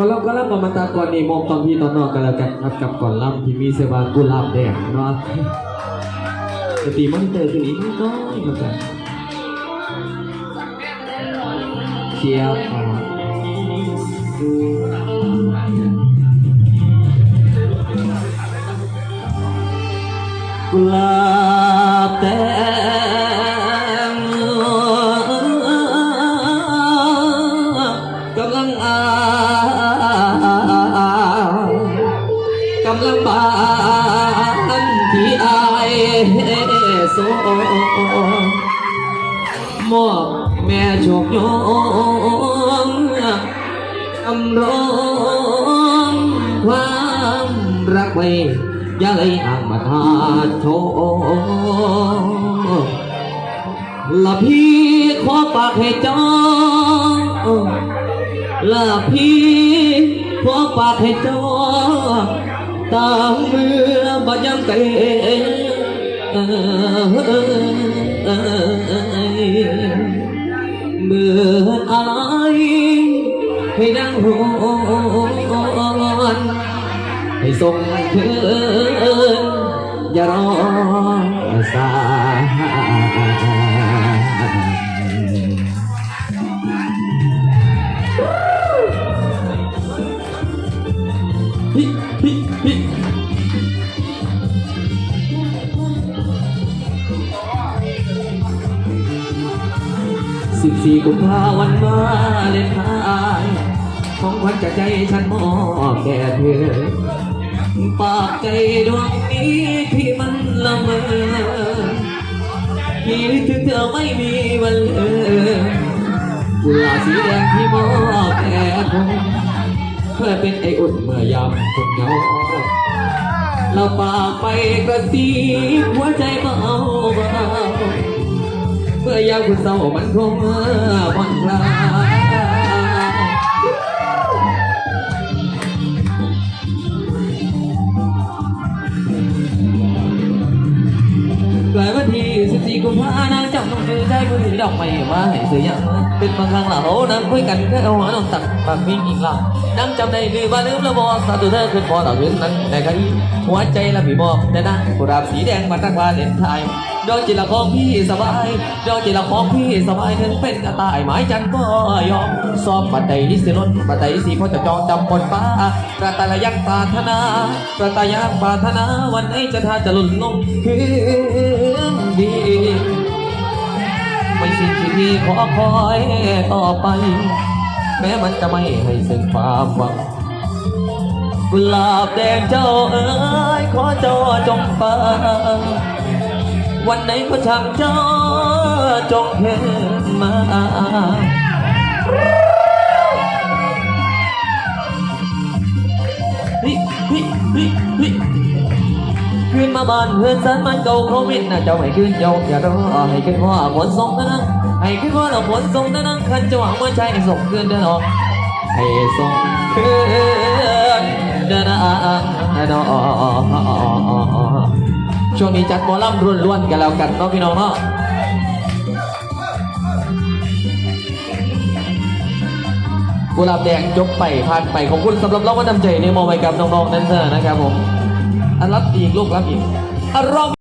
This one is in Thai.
ก่อนรับก็รับประมาตาก่อนนี่มองตอนพี่ตอนนอกกันแล้วกันครับกับก่อนรับที่มีเสวากุหลาบแดงเนาะจะตีมอนิเตอร์ขึ้นอีกนิดน้อยเหมือนกันเชียร์กุหลาบแดงานที่อายโซมอบแม่โชคยงกำร้องความรักไว้ย่าเลยอ่างมาทาโชละพี่ขอปากให้จ้องละพี่ขอปากให้จ้อง ตามเมื่อบายังเตเมื่ออายให้นั่งรอนให้ส่งคืนอย่ารอสาย ฮิฮิสิบสี่กุมภาวันวาเลนทน์ของขวัญจากใจฉันมอบแด่เธอ ปากใจดวงนี้ที่มันละเมอคิดถึงเธอไม่มีวันเลืมกุหลาบสีแดงที่มอบแด่ผม เพื่อเป็นไออุ่นเมื่อยามคนเหงาเราปากไปกระซีบหัวใจเบาเบาเมื่อยามคุณเศร้ามันคงผ่อนคลายาพันธ์นางต้องซื้อใจผู้ถือดอกไม้มาให้ซื้อยังเป็นบางครั้งละโหนั่งคุยกันแค่เอาหัวน้องตักบางมีอีกละนั่งจำได้หรือว่าลืมล้วบอสาธุเธอขึ้นพอต่อขึ้นนั้นในคดีหัวใจละพี่บอกแต่นักุหลาบสีแดงมาตั้งวาเลนไทน์ดอกจิตละของพี่สบายดอกจิตละของพี่สบายถึงเป็นกระต่ายหมายจันก็ยอมสอบบัดใดนิสิลนบัดใดสีพ่อจะจองจำบนฟ้ากระตายยักปารถนากระตายยักปารถนาวันไหนจะท่าจะหล่นลงคืนดิน ขอคอยต่อไป แม้มันจะไม่ให้ซึ่งความหวังกุหลาบแดงเจ้าเอ๋ยขอเจ้าจงฟังวันไหนก็ช่างเจ้าจงเห็นมาฮิฮิฮิฮิ ขึ้นมาบ้านเพื่อนสันมันเก่าโควิดนะเจ้าให้ขึ้นเจ้าอย่ารอให้ขึ้นว่าฝนส่งนะนังให้ขึ้นว่าเราฝนส่งนะนังคันจะหวังว่าใจส่งขึ้นเด้อเนาะให้ส่งขึ้นเด้อนะเนาะช่วงนี้จัดหมอลำล้วนๆกันแล้วกันเนาะพี่น้องเนาะกุหลาบแดงจบไปผ่านไปขอบคุณสำหรับรางวัลนำใจในมอบให้กับน้องๆแดนเซอร์นะครับผม รับอีกลูกรับอีกอันรอบ